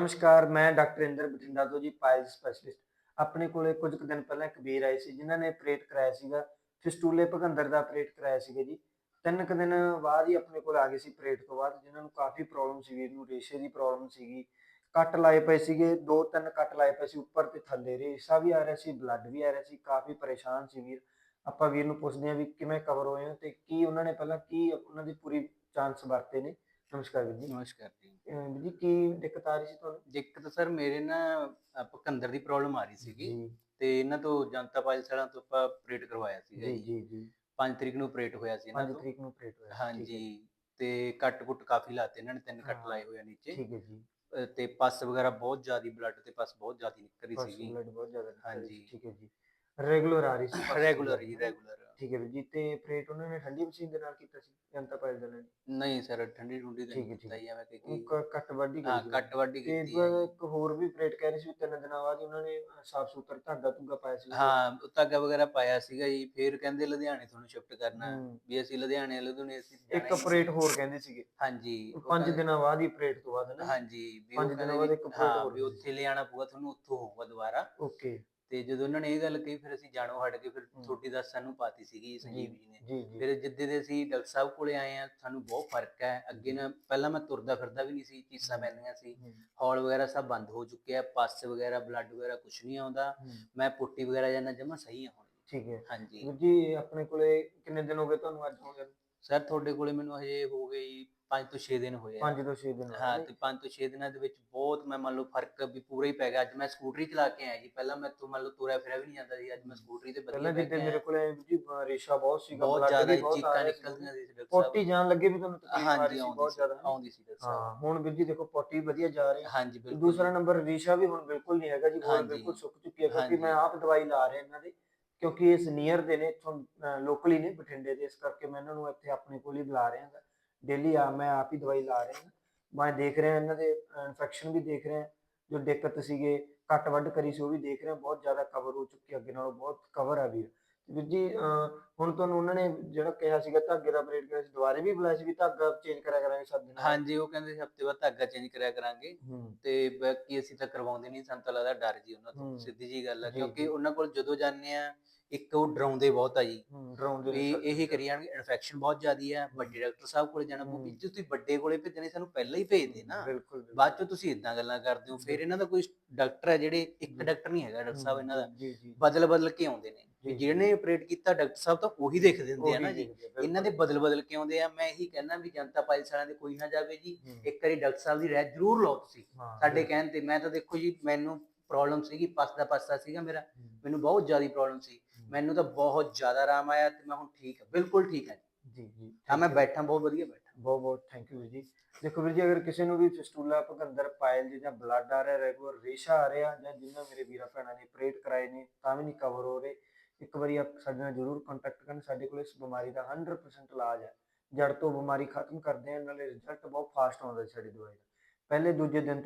ਨਮਸਕਾਰ, ਮੈਂ ਡਾਕਟਰ ਇੰਦਰ ਬਠਿੰਡਾ ਤੋਂ ਜੀ ਪਾਇਲ ਸਪੈਸ਼ਲਿਸਟ। ਆਪਣੇ ਕੋਲੇ ਕੁਝ ਕੁ ਦਿਨ ਪਹਿਲਾਂ ਇੱਕ ਵੀਰ ਆਏ ਸੀ, ਜਿਨ੍ਹਾਂ ਨੇ ਆਪਰੇਟ ਕਰਾਇਆ ਸੀਗਾ, ਫਿਸਟੂਲੇ ਭਗੰਦਰ ਦਾ ਆਪਰੇਟ ਕਰਾਇਆ ਸੀਗਾ ਜੀ। ਤਿੰਨ ਕੁ ਦਿਨ ਬਾਅਦ ਹੀ ਆਪਣੇ ਕੋਲ ਆ ਗਏ ਸੀ ਆਪਰੇਟ ਤੋਂ ਬਾਅਦ, ਜਿਨ੍ਹਾਂ ਨੂੰ ਕਾਫੀ ਪ੍ਰੋਬਲਮ ਸੀ ਵੀਰ ਨੂੰ, ਰੇਸ਼ੇ ਦੀ ਪ੍ਰੋਬਲਮ ਸੀਗੀ। ਕੱਟ ਲਾਏ ਪਏ ਸੀਗੇ, ਦੋ ਤਿੰਨ ਕੱਟ ਲਾਏ ਪਏ ਸੀ, ਉੱਪਰ ਤੇ ਥੱਲੇ ਰੇਸ਼ਾ ਵੀ ਆ ਰਿਹਾ ਸੀ ਬਲੱਡ ਵੀ ਆ ਰਿਹਾ ਸੀ, ਕਾਫੀ ਪਰੇਸ਼ਾਨ ਸੀ ਵੀਰ। ਆਪਾਂ ਵੀਰ ਨੂੰ ਪੁੱਛਦੇ ਹਾਂ ਵੀ ਕਿਵੇਂ ਕਵਰ ਹੋਏ ਹੋ ਤੇ ਕੀ ਉਹਨਾਂ ਨੇ ਪਹਿਲਾਂ, ਕੀ ਉਹਨਾਂ ਦੀ ਪੂਰੀ ਚਾਂਸ ਵਰਤੇ ਨੇ। ਨਮਸਕਾਰ ਵੀਰ ਜੀ। ਨਮਸਕਾਰ। ਵੀਰ ਜੀ ਕੀ ਦਿੱਕਤ ਆ ਰਹੀ ਸੀ ਤੁਹਾਨੂੰ? ਦਿੱਕਤ ਸਰ ਮੇਰੇ ਨਾ ਅਹ ਭੁਕੰਦਰ ਦੀ ਪ੍ਰੋਬਲਮ ਆ ਰਹੀ ਸੀਗੀ ਤੇ ਇਹਨਾਂ ਤੋਂ ਜਨਤਾ ਪਾਇਲਸਾਲਾਂ ਤੋਂ ਆਪਾਂ ਆਪਰੇਟ ਕਰਵਾਇਆ ਸੀਗਾ ਜੀ ਜੀ। ਜੀ ਜੀ। 5 ਤਰੀਕ ਨੂੰ ਆਪਰੇਟ ਹੋਇਆ ਸੀ ਇਹਨਾਂ 5 ਤੋਂ। ਤਰੀਕ ਨੂੰ ਆਪਰੇਟ ਹੋਇਆ ਠੀਕ ਹੈ ਹਾਂਜੀ ਤੇ ਕੱਟ ਕੁੱਟ ਕਾਫੀ ਲਾਤੇ ਇਹਨਾਂ ਨੇ ਤਿੰਨ ਕੱਟ ਹਾਂ। ਲਾਏ ਹੋਏ ਆ ਨੀਚੇ। ਠੀਕ ਹੈ ਜੀ। ਅਹ ਤੇ ਪਸ ਵਗੈਰਾ ਬਹੁਤ ਜ਼ਿਆਦੀ ਬਲੱਡ ਤੇ ਪਸ ਬਹੁਤ ਜ਼ਿਆਦੀ ਨਿਕਲ ਰਹੀ ਸੀਗੀ। ਬਲੱਡ ਬਹੁਤ ਜ਼ਿਆਦਾ ਨਿਕਲ ਰਹੀ ਸੀ, ਹਾਂਜੀ। ਠੀਕ ਹੈ ਜੀ। ਰੈਗੂਲਰ ਆ ਰਹੀ ਸੀ। ਰੈਗੂਲਰ ਹੈ? ਰੈਗੂਲਰ ਠੀਕ ਹੈ ਵੀਰ ਜੀ ਤੇ ਆਪਰੇਟ ਉਹਨਾਂ ਨੇ ਠੰਡੀ ਮਸ਼ੀਨ ਦੇ ਨਾਲ ਕੀਤਾ ਸੀ ਜਨਤਾ ਪਾਇਲ ਦੇ ਨਾਲ ਨਹੀਂ ਸਰ ਠੰਡੀ ਠੁੰਡੀ ਤਾਂ ਠੀਕ ਹੈ, ਕੀਤਾ ਠੀਕ ਐਵੇਂ ਕਿ ਕੱਟ ਵੱਢੀ ਹਾਂ ਗਈ ਕੱਟ ਵੱਢੀ ਤੇ ਕੀਤੀ ਹੈ। ਜੀ। ਇੱਕ ਹੋਰ ਵੀ ਆਪਰੇਟ ਕਹਿ ਰਹੇ ਸੀ ਤਿੰਨ ਦਿਨਾਂ ਬਾਅਦ ਹੀ ਉਹਨਾਂ ਨੇ ਸਾਫ਼ ਸੁਥਰਾ ਧਾਗਾ ਧੁਗਾ ਪਾਇਆ ਸੀ। ਹਾਂ ਧਾਗਾ ਵਗੈਰਾ ਪਾਇਆ ਸੀਗਾ ਜੀ ਫਿਰ ਕਹਿੰਦੇ ਲੁਧਿਆਣੇ ਤੁਹਾਨੂੰ ਸ਼ਿਫਟ ਕਰਨਾ ਹੂੰ। ਵੀ ਅਸੀਂ ਲੁਧਿਆਣੇ ਲੁਧਿਆਣੇ ਅਸੀਂ ਇੱਕ ਹੀ। ਆਪਰੇਟ ਹੋਰ ਕਹਿੰਦੇ ਸੀਗੇ। ਹਾਂਜੀ ਉਹ ਪੰਜ ਕਹਿੰਦੇ- ਦਿਨਾਂ ਬਾਅਦ ਹੀ ਆਪਰੇਟ ਤੋਂ ਬਾਅਦ ਨਾ ਹਾਂਜੀ ਵੀ ਪੰਜ ਉਹ ਦਿਨਾਂ ਕਹਿੰਦੇ ਬਾਅਦ ਇੱਕ ਹਾਂ ਹੋਰ ਵੀ ਉੱਥੇ ਲਿਆਣਾ ਪਊਗਾ ਤੁਹਾਨੂੰ ਉੱਥੋਂ ਹੋਊਗਾ ਦੁਬਾਰਾ। ਓਕੇ। ਤੇ ਜਦੋਂ ਉਹਨਾਂ ਨੇ ਇਹ ਗੱਲ ਕਹੀ ਫਿਰ ਅਸੀਂ ਜਾਣੋ ਹਟ ਕੇ ਫਿਰ। ਤੁਹਾਡੀ ਦੱਸ ਸਾਨੂੰ ਪਾਤੀ ਸੀਗੀ ਸੰਜੀਵ ਜੀ ਨੇ। ਫਿਰ ਜਿੱਦੇ ਦੇ ਅਸੀਂ ਡਾਕਟਰ ਸਾਹਿਬ ਕੋਲੇ ਆਏ ਆ ਸਾਨੂੰ ਬਹੁਤ ਫ਼ਰਕ ਹੈ। ਅੱਗੇ ਨਾ ਪਹਿਲਾਂ ਮੈਂ ਤੁਰਦਾ ਫਿਰਦਾ ਵੀ ਨਹੀਂ ਸੀ ਚੀਸਾਂ ਪੈਂਦੀਆਂ ਸੀ। ਹੌਲ ਵਗੈਰਾ ਸਭ ਬੰਦ ਹੋ ਚੁੱਕੇ ਆ ਪਸ ਵਗੈਰਾ ਬਲੱਡ ਵਗੈਰਾ ਕੁਝ ਨਹੀਂ ਆਉਂਦਾ। ਮੈਂ ਪੁੱਟੀ ਵਗੈਰਾ ਜਾਨਾ ਜਮਾ ਸਹੀ ਆ ਹੁਣ। ਠੀਕ ਹੈ। ਹਾਂਜੀ। ਜੀ ਆਪਣੇ ਕੋਲੇ ਕਿੰਨੇ ਦਿਨ ਹੋ ਗਏ ਤੁਹਾਨੂੰ ਅੱਜ ਹੋ ਗਏ ਸਰ ਤੁਹਾਡੇ ਕੋਲੇ ਮੈਨੂੰ ਹਜੇ ਹੋ ਗਏ 5 ਤੋਂ 6 ਦਿਨ ਹੋਏ ਆ। 5 ਤੋਂ 6 ਦਿਨ ਹੋ ਤੇ 5 ਤੋਂ 6 ਦਿਨਾਂ ਦੇ ਵਿੱਚ ਬਹੁਤ ਮੈਂ ਮੰਨ ਲਓ ਫ਼ਰਕ ਵੀ ਪੂਰਾ ਹੀ ਪੈ ਗਿਆ। ਅੱਜ ਮੈਂ ਸਕੂਟਰੀ ਚਲਾ ਕੇ ਆਇਆ ਜੀ। ਪਹਿਲਾਂ ਮੈਂ ਤੋਂ ਮੰਨ ਲਓ ਤੁਰਿਆ ਫਿਰਿਆ ਵੀ ਨਹੀਂ ਜਾਂਦਾ ਸੀ। ਅੱਜ ਮੈਂ ਸਕੂਟਰੀ ਤੇ ਪਹਿਲਾਂ ਵਧੀਆ ਜਿੱਦੇ ਬੈਠ ਮੇਰੇ ਕੋਲੇ ਜੀ ਰੇਸ਼ਾ ਬਹੁਤ ਸੀਗਾ ਬਹੁਤ ਜ਼ਿਆਦਾ ਚੀਕਾਂ। ਨਿਕਲਦੀਆਂ ਸੀ ਡਾਕਟਰ ਪੋਟੀ ਜਾਣ ਲੱਗੇ ਵੀ ਤੁਹਾਨੂੰ ਤਕਲੀਫ ਆ ਰਹੀ ਸੀ ਬਹੁਤ ਜ਼ਿਆਦਾ ਆਉਂਦੀ ਸੀ ਡਾਕਟਰ ਸਾਹਿਬ। ਹਾਂ ਹੁਣ ਵੀਰ ਜੀ ਦੇਖੋ ਪੋਟੀ ਵਧੀਆ ਜਾ ਰਹੀ ਹੈ। ਹਾਂਜੀ ਬਿਲਕੁਲ ਦੂਸਰਾ ਨੰਬਰ ਰੇਸ਼ਾ ਵੀ ਹੁਣ ਬਿਲਕੁਲ ਨਹੀਂ ਹੈਗਾ ਜੀ। ਬਿਲਕੁਲ ਸੁੱਕ ਚੁੱਕੀ ਹੈ ਕਿਉਂਕਿ। ਮੈਂ ਆਪ ਦਵਾਈ ਲਾ ਰਿਹਾ ਇਹਨਾਂ ਦੇ। ਕਿਉਂਕਿ ਇਸ ਨੀਅਰ ਦੇ ਨੇ ਇੱਥੋਂ ਲੋਕਲੀ ਨੇ ਬਠਿੰਡੇ ਦੇ ਇਸ ਕਰਕੇ ਮੈਂ ਇਹਨਾਂ ਨੂੰ ਇੱਥੇ ਆਪਣੇ ਕੋਲ ਹੀ ਬੁਲਾ ਰਿਹਾ ਹਾਂ ਡੇਲੀ ਆ ਮੈਂ ਆਪ ਹੀ ਦਵਾਈ ਲਾ ਰਿਹਾ ਹਾਂ ਮੈਂ ਦੇਖ ਰਿਹਾ ਇਹਨਾਂ ਦੇ ਇਨਫੈਕਸ਼ਨ ਵੀ ਦੇਖ ਰਿਹਾ ਜੋ ਦਿੱਕਤ ਸੀਗੇ ਕੱਟ ਵੱਢ ਕਰੀ ਸੀ ਉਹ ਵੀ ਦੇਖ ਰਿਹਾ ਬਹੁਤ ਜ਼ਿਆਦਾ ਕਵਰ ਹੋ ਚੁੱਕੀ ਅੱਗੇ ਨਾਲੋਂ ਬਹੁਤ ਕਵਰ ਆ ਵੀਰ ਵੀਰ ਜੀ ਹੁਣ ਤੁਹਾਨੂੰ ਉਹਨਾਂ ਨੇ ਜਿਹੜਾ ਕਿਹਾ ਸੀਗਾ ਧਾਗੇ ਦਾ ਅਪਡੇਟ ਕਰਿਆ ਸੀ ਦੁਬਾਰੇ ਵੀ ਬੁਲਾਇਆ ਸੀ ਵੀ ਧਾਗਾ ਚੇਂਜ ਕਰਿਆ ਕਰਾਂਗੇ ਸੱਤ ਦਿਨਾਂ। ਹਾਂਜੀ ਉਹ ਕਹਿੰਦੇ ਸੀ ਹਫ਼ਤੇ ਬਾਅਦ ਧਾਗਾ ਚੇਂਜ ਕਰਿਆ ਕਰਾਂਗੇ ਤੇ ਬਾਕੀ ਅਸੀਂ ਤਾਂ ਕਰਵਾਉਂਦੇ ਨਹੀਂ ਸਾਨੂੰ ਤਾਂ ਲੱਗਦਾ ਡਰ ਜੀ ਉਹਨਾਂ ਤੋਂ। ਸਿੱਧੀ ਜੀ ਗੱਲ ਜੀ, ਕਿਉਂਕਿ। ਉਹਨਾਂ ਕੋਲ ਜਦੋਂ ਜਾਂਦੇ ਆ ਇੱਕ ਉਹ ਡਰਾਉਂਦੇ ਬਹੁਤ ਆ ਜੀ। ਡਰਾਉਂਦੇ ਵੀ ਇਹੀ ਕਰੀ ਜਾਣਗੇ ਇਨਫੈਕਸ਼ਨ ਬਹੁਤ ਜ਼ਿਆਦੀ ਹੈ। ਵੱਡੇ ਡਾਕਟਰ ਸਾਹਿਬ ਕੋਲੇ ਜਾਣਾ ਪਊ। ਜੇ ਤੁਸੀਂ ਵੱਡੇ ਕੋਲੇ ਭੇਜਣੇ ਸਾਨੂੰ ਪਹਿਲਾਂ ਹੀ ਭੇਜਦੇ ਨਾ ਬਿਲਕੁਲ ਬਿਲਕੁਲ। ਬਾਅਦ ਚੋਂ ਤੁਸੀਂ ਇਦਾਂ ਗੱਲਾਂ ਕਰਦੇ ਹੋ ਫਿਰ ਇਹਨਾਂ ਦਾ ਕੋਈ ਡਾਕਟਰ ਹੈ ਜਿਹੜੇ ਇੱਕ। ਡਾਕਟਰ ਨਹੀਂ ਹੈਗਾ ਡਾਕਟਰ ਸਾਹਿਬ ਇਹਨਾਂ ਦਾ। ਬਦਲ ਬਦਲ ਕੇ ਆਉਂਦੇ ਨੇ। ਜਿਹਨੇ ਆਪਰੇਟ ਕੀਤਾ ਡਾਕਟਰ ਸਾਹਿਬ ਤਾਂ ਉਹੀ ਦੇਖ ਦਿੰਦੇ ਆ ਨਾ ਜੀ। ਇਹਨਾਂ ਦੇ। ਬਦਲ ਬਦਲ ਕੇ ਆਉਂਦੇ ਆ। ਮੈਂ ਇਹੀ ਕਹਿਣਾ ਵੀ ਜਨਤਾ ਪਾਇਲਸ ਵਾਲਿਆਂ ਦੇ ਕੋਈ ਨਾ ਜਾਵੇ ਜੀ। ਇੱਕ ਵਾਰੀ ਡਾਕਟਰ ਸਾਹਿਬ ਦੀ ਰਹਿ ਜ਼ਰੂਰ ਲਓ ਤੁਸੀਂ। ਸਾਡੇ ਕਹਿਣ ਤੇ ਮੈਂ ਤਾਂ ਦੇਖੋ ਜੀ ਮੈਨੂੰ ਪ੍ਰੋਬਲਮ ਸੀਗੀ ਪਸ ਦਾ ਪਾਸਾ ਸੀਗਾ ਮੇਰਾ। ਮੈਨੂੰ ਬਹੁਤ ਜ਼ਿਆਦਾ ਪ੍ਰੋਬਲਮ ਸੀ। ਮੈਨੂੰ ਤਾਂ ਬਹੁਤ ਜ਼ਿਆਦਾ ਆਰਾਮ ਆਇਆ ਤੇ ਮੈਂ ਹੁਣ ਠੀਕ ਹਾਂ ਬਿਲਕੁਲ ਠੀਕ ਹਾਂ ਜੀ। ਜੀ ਹਾਂ ਮੈਂ। ਬੈਠਾ ਬਹੁਤ ਵਧੀਆ ਬੈਠਾ। ਬਹੁਤ ਬਹੁਤ ਥੈਂਕ ਯੂ ਜੀ। ਦੇਖੋ ਵੀਰ ਜੀ ਅਗਰ ਕਿਸੇ ਨੂੰ ਵੀ ਫਿਸਟੂਲਾ ਭਗੰਦਰ ਪਾਇਲ ਜੀ ਜਾਂ ਬਲੱਡ ਆ ਰਿਹਾ ਰੈਗੂਲਰ ਰੇਸ਼ਾ ਆ ਰਿਹਾ ਜਾਂ ਜਿਨ੍ਹਾਂ ਮੇਰੇ ਵੀਰਾਂ ਭੈਣਾਂ ਨੇ ਆਪਰੇਟ ਕਰਾਏ ਨੇ ਤਾਂ ਵੀ ਨਹੀਂ ਕਵਰ ਹੋ ਰਹੇ ਇੱਕ ਵਾਰੀ ਆਪ ਸਾਡੇ ਨਾਲ ਜ਼ਰੂਰ ਕੰਟੈਕਟ ਕਰਨ। ਸਾਡੇ ਕੋਲ ਇਸ ਬਿਮਾਰੀ ਦਾ 100% ਇਲਾਜ ਹੈ। ਜੜ ਤੋਂ ਬਿਮਾਰੀ ਖਤਮ ਕਰਦੇ ਆ ਨਾਲੇ ਰਿਜ਼ਲਟ ਬਹੁਤ ਫਾਸਟ ਆਉਂਦਾ ਸਾਡੀ ਦਵਾਈ ਦਾ। ਪਹਿਲੇ ਦੂਜੇ ਦਿਨ